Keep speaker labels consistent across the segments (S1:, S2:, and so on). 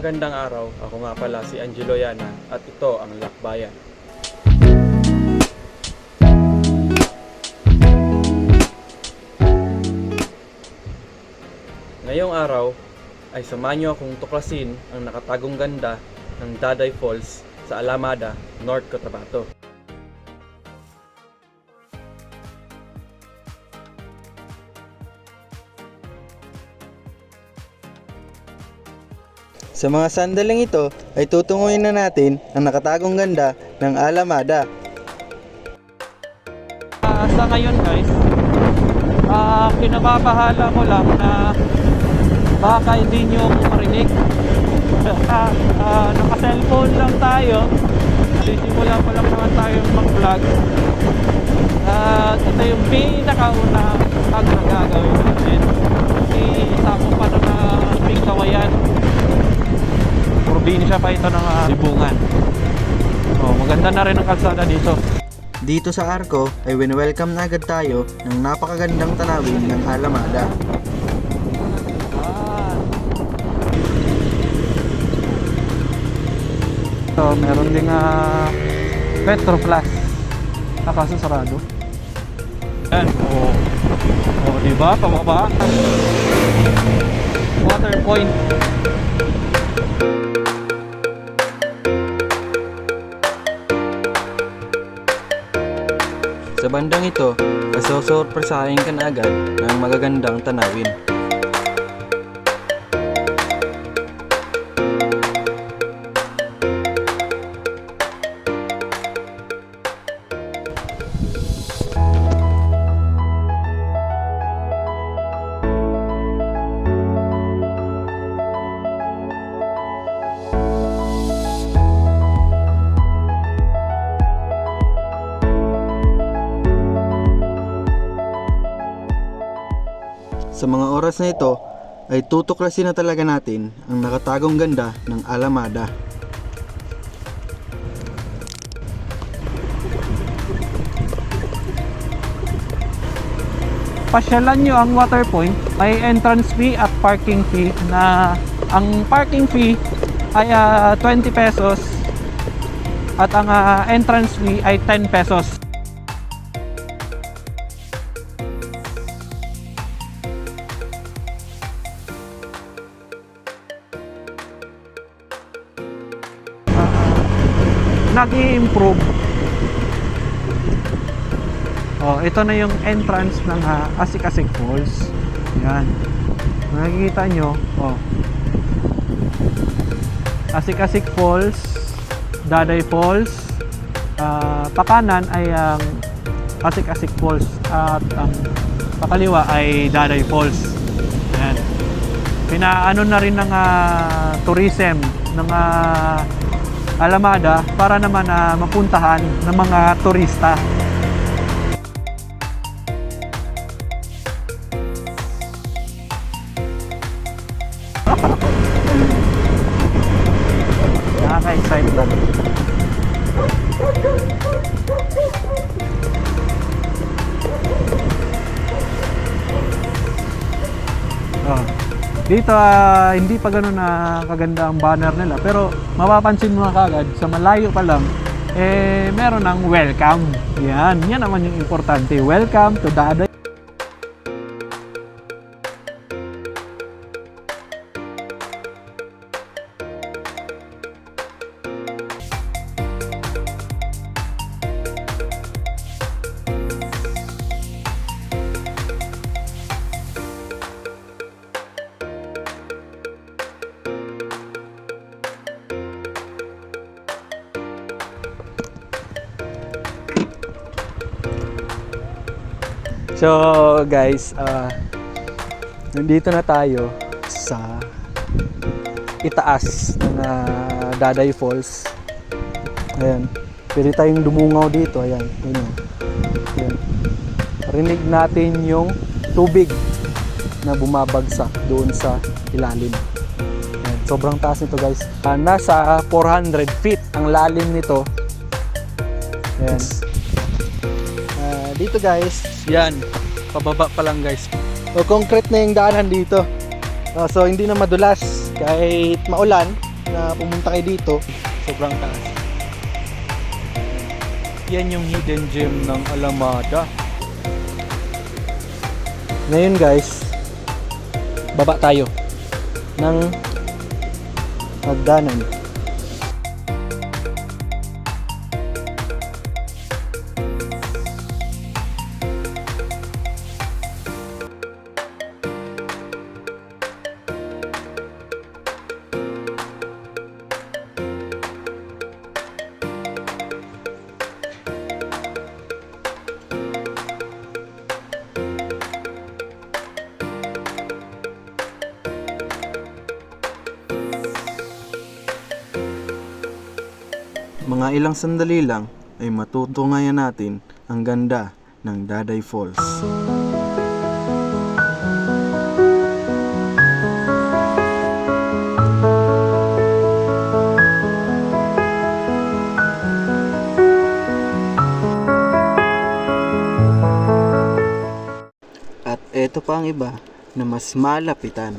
S1: Magandang araw, ako nga pala si Angelo Yana at ito ang Lakbayan. Ngayong araw ay samahan niyo akong tuklasin ang nakatagong ganda ng Daday Falls sa Alamada, North Cotabato.
S2: Sa mga sandaling ito ay tutunguhin na natin ang nakatagong ganda ng Alamada.
S1: Ah, sa ngayon guys, ah pinababahala ko lang na baka hindi nyo ako marinig. Ah, ah, naka-cellphone lang tayo. Sisimula pa lang naman tayong mag-vlog. At ito yung pinakauna ang nagagawin natin. Isa ko pa na big kawayan. Probinsya pa ito ng ah, libungan. Oh, maganda na rin ang kalsada dito.
S2: Dito sa Arco ay wini-welcome na agad tayo ng napakagandang tanawin ng Alamada.
S1: Ah. So, meron ding uh, Petro Plus. Nakaso sarado. Yan. Oo. Oh. di ba? Pababa. Water point.
S2: Sa bandang ito, masosorpresahin ka na agad ng magagandang tanawin. Sa mga oras na ito, ay tutuklasin na talaga natin ang nakatagong ganda ng Alamada.
S1: pasyalan nyo ang water point may entrance fee at parking fee na ang parking fee ay ah, 20 pesos at ang ah, entrance fee ay 10 pesos nag-i-improve Oh, ito na yung entrance ng uh, Asikasik Falls. Yan. Nakikita nyo, oh. Asikasik Falls, Daday Falls, ah, pakanan ay ang Asikasik Falls at ang pakaliwa ay Daday Falls. Yan. Pinaano na rin ng ah, tourism ng ah, Alamada para naman na mapuntahan ng mga turista. Nakaka-excite Dito ah, hindi pa gano'n na kaganda ang banner nila pero mapapansin mo na kagad sa malayo pa lang eh meron ng welcome. Yan, yan naman yung importante. Welcome to Daday So guys, ah nandito na tayo sa itaas ng ah, Daday Falls. Ayan. Pwede tayong dumungaw dito. Ayan. Ayan. Ayan. Rinig natin yung tubig na bumabagsak doon sa ilalim. Ayan. Sobrang taas nito guys. Ah, nasa 400 feet ang lalim nito. Ayan. Dito guys, yan, pababa pa lang guys. So concrete na yung daanan dito. Ah, so hindi na madulas. kahit maulan na pumunta kayo dito, sobrang taas. Yan yung hidden gem ng Alamada. Ngayon guys, baba tayo ng hagdanan.
S2: Mga ilang sandali lang ay matutungayan natin ang ganda ng Daday Falls. At eto pa ang iba na mas malapitan.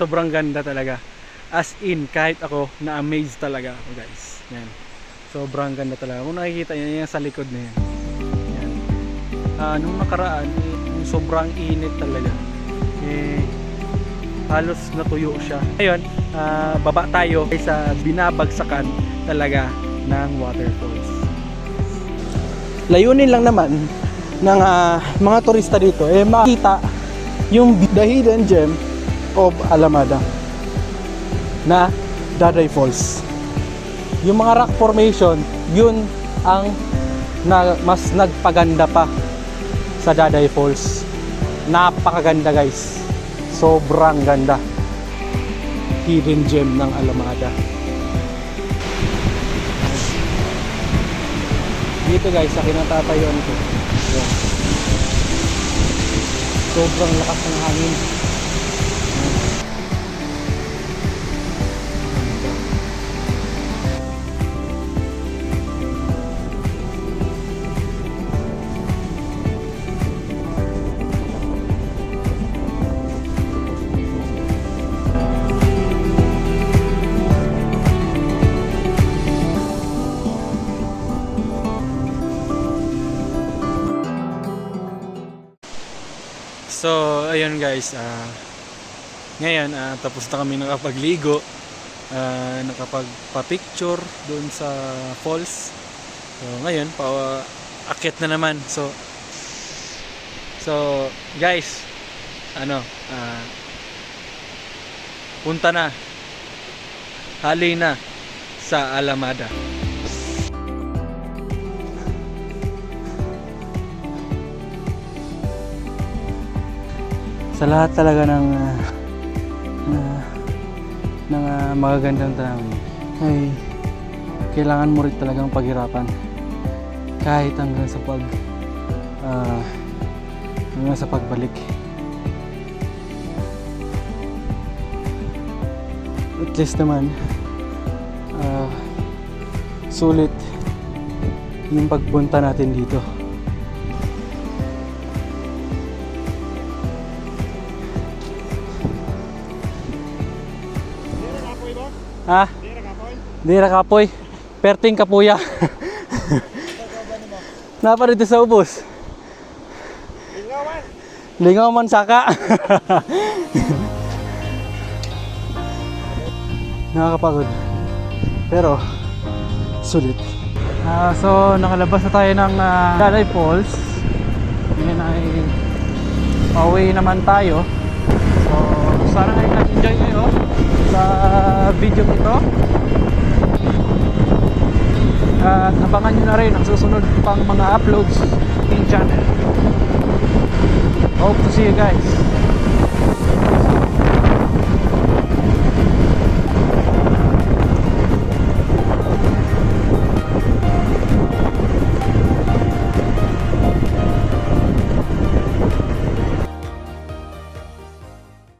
S1: Sobrang ganda talaga. As in, kahit ako, na-amaze talaga ako guys. Yan. Sobrang ganda talaga. Kung nakikita nyo yan sa likod na yan. Yan. Ah, nung nakaraan, eh, sobrang init talaga. Eh, halos natuyo siya. Ngayon, ah, baba tayo sa binabagsakan talaga ng waterfalls. Layunin lang naman ng ah, mga turista dito eh makita yung the hidden gem of Alamada na Daday Falls. Yung mga rock formation, yun ang na, mas nagpaganda pa sa Daday Falls. Napakaganda guys. Sobrang ganda. Hidden gem ng Alamada. Dito guys, sa kinatatayuan ko. Sobrang lakas ng hangin. So, ayun guys, ah ngayon ah, tapos na kami nakapagligo, ah, nakapagpa-picture doon sa falls. So, ngayon, pa akit na naman. So, so guys, ano, ah, punta na, hali na sa Alamada. sa lahat talaga ng uh, uh, uh, magagandang tanawin ay. Kailangan mo rin talagang paghirapan. Kahit hanggang sa pag uh, hanggang sa pagbalik. At least naman uh, sulit yung pagpunta natin dito Ha? Di ra kapoy. Perting kapuya. Napa dito sa ubos? Lingaw man. Lingaw man saka. Nakakapagod. Pero sulit. Ah, so nakalabas na tayo ng uh, Dalay Falls. Ngayon ay pauwi naman tayo. So sana ay nag-enjoy kayo sa video ito. At abangan nyo na rin ang susunod pang mga uploads in channel. Hope to see you guys.